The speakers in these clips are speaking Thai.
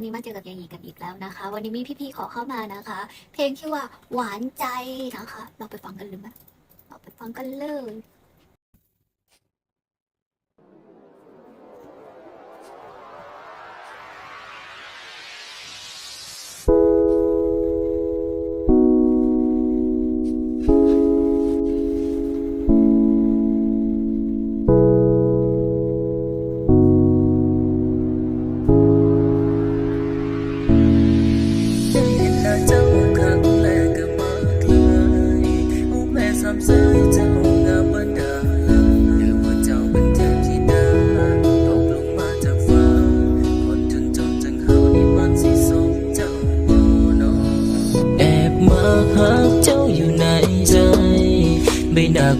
วันนี้มาเจอกับยายีกันอีกแล้วนะคะ วันนี้มีพี่ๆขอเข้ามานะคะ เพลงที่ว่าหวานใจนะคะ เราไปฟังกันเลยไหมเราไปฟังกันเลย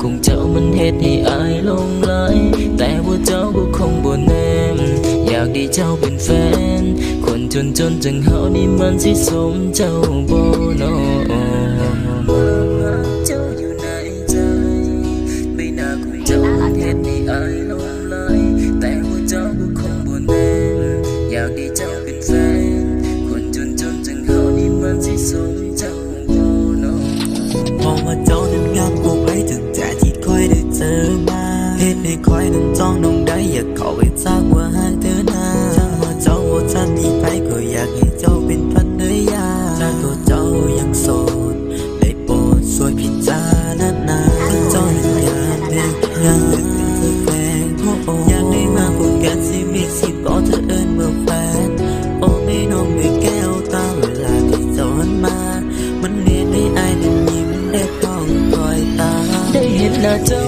ของเจ้ามันเฮ็ดให้อายลงไหลแต่ว่าเจ้าก็คงบ่แน่อยากได้เจ้าเป็นแฟน คนจนจนจังเฮานี่มันสิสมเจ้าบ่เนา คอยนั้นจ้องน้องได้อยากเข้าไปจ้างว่าหากเธอนาถ้าว่าเจ้าว่าฉันมีไปก็อยากให้เจ้าเป็นภรรยาถ้าตัวเจ้ายังโสดได้โปรดช่วยพิจารณาถ้าเจ้านั้นอยากได้อยากเป็นเธอแฟนโอ้โอ้อยากได้มากกว่ากันสิมีสิบอกเธอเอิญเมื่อแฟนโอ้ไม่น้องด้วยแก้วตาเวลาที่เจ้าหันมา มันเรียนให้อายนั้นยิ้มได้ต้องปล่อยตาได้เห็นหน้าเจ้า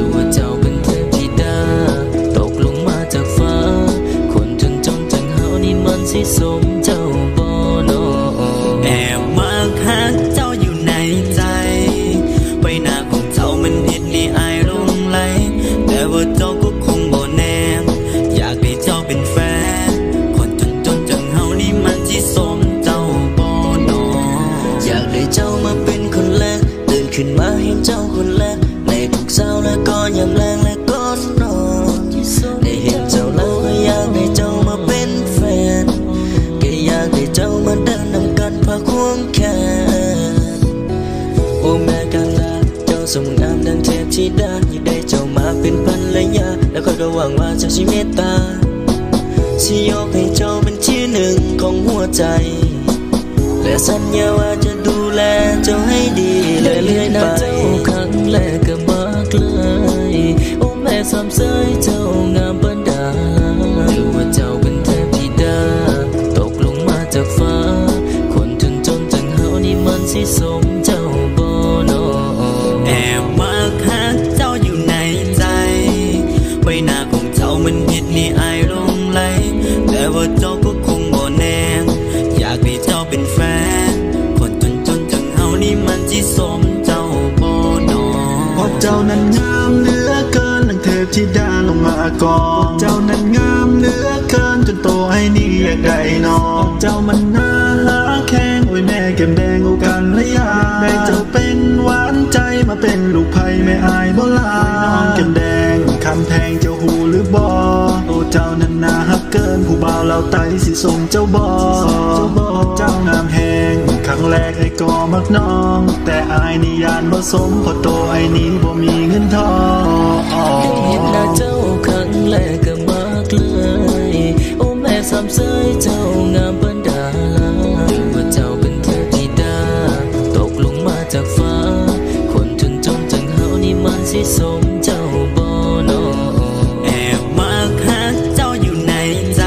าหรือว่าเจ้าเป็นเทพธิดา ตกลงมาจากฟ้า คนจนจนจังเฮานี่มันสิสม สมงามดังเทพธิดาอยากได้เจ้ามาเป็นภรรยา แล้วก็ก็หวังว่าเจ้าชิเมตตาสิยกให้เจ้าเป็นที่หนึ่งของหัวใจ และสัญญาว่าจะดูแลเจ้าให้ดีและเรื่อยไป นี่มันสิสมเจ้าบ่นอพราะเจ้านั้นงามเหลือเกินนังเทพธิดาลงมาก่อนเจ้านั้นงามเหลือเกินจนโตให้นี่อยากได้นอนเจ้ามันน่ารักแข้งโอ้ยแม่แก้มแดงโอกันและยาได้เจ้าเป็นหวานใจมาเป็นลูกไผ่แม่อายบ่ลาน้องแก้มแดงคำแพงเจ้าหูหรือบอโอ้เจ้านั้นน่าฮักเกินผู้บ่าวเราไตสิส่งเจ้าบอเจ้าบอเจ้างามแหงครั้งแรกไอ้ก็มักน้อง แต่อายนี่ยานบ่สมพอโตไอ้นี้บ่มีเงินทองเห็นหน้าเจ้าครั้งแรกก็มากเลยโอ้แม่สามเสยเจ้างามบรรดาหรือว่าเจ้าเป็นเทพธิดา ตกลงมาจากฟ้า คนจนจนจังเฮานี่มันสิสมเจ้าบ่เนาะแอบมาหักเจ้าอยู่ในใจ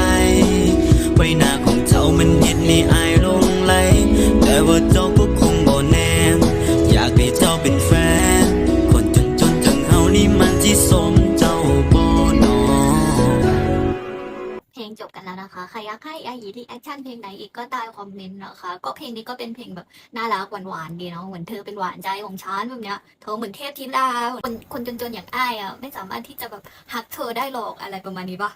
ใบหน้าของเจ้ามันเห็นให้อายลงไหลแต่ว่าเจ้าก็คงบ่ มเจ้าบ่นอเพลงจบกันแล้วนะคะ ใครอยากให้อายีรีแอคชั่นเพลงไหนอีกก็ใต้คอมเมนต์นะคะ ก็เพลงนี้ก็เป็นเพลงแบบน่ารักหวานๆดีเนาะ เหมือนเธอเป็นหวานใจของฉันแบบเนี้ย เธอเหมือนเทพธิดา คนคนจนๆอย่างอ้ายอะไม่สามารถที่จะแบบหักเธอได้หรอกอะไรประมาณนี้ปะ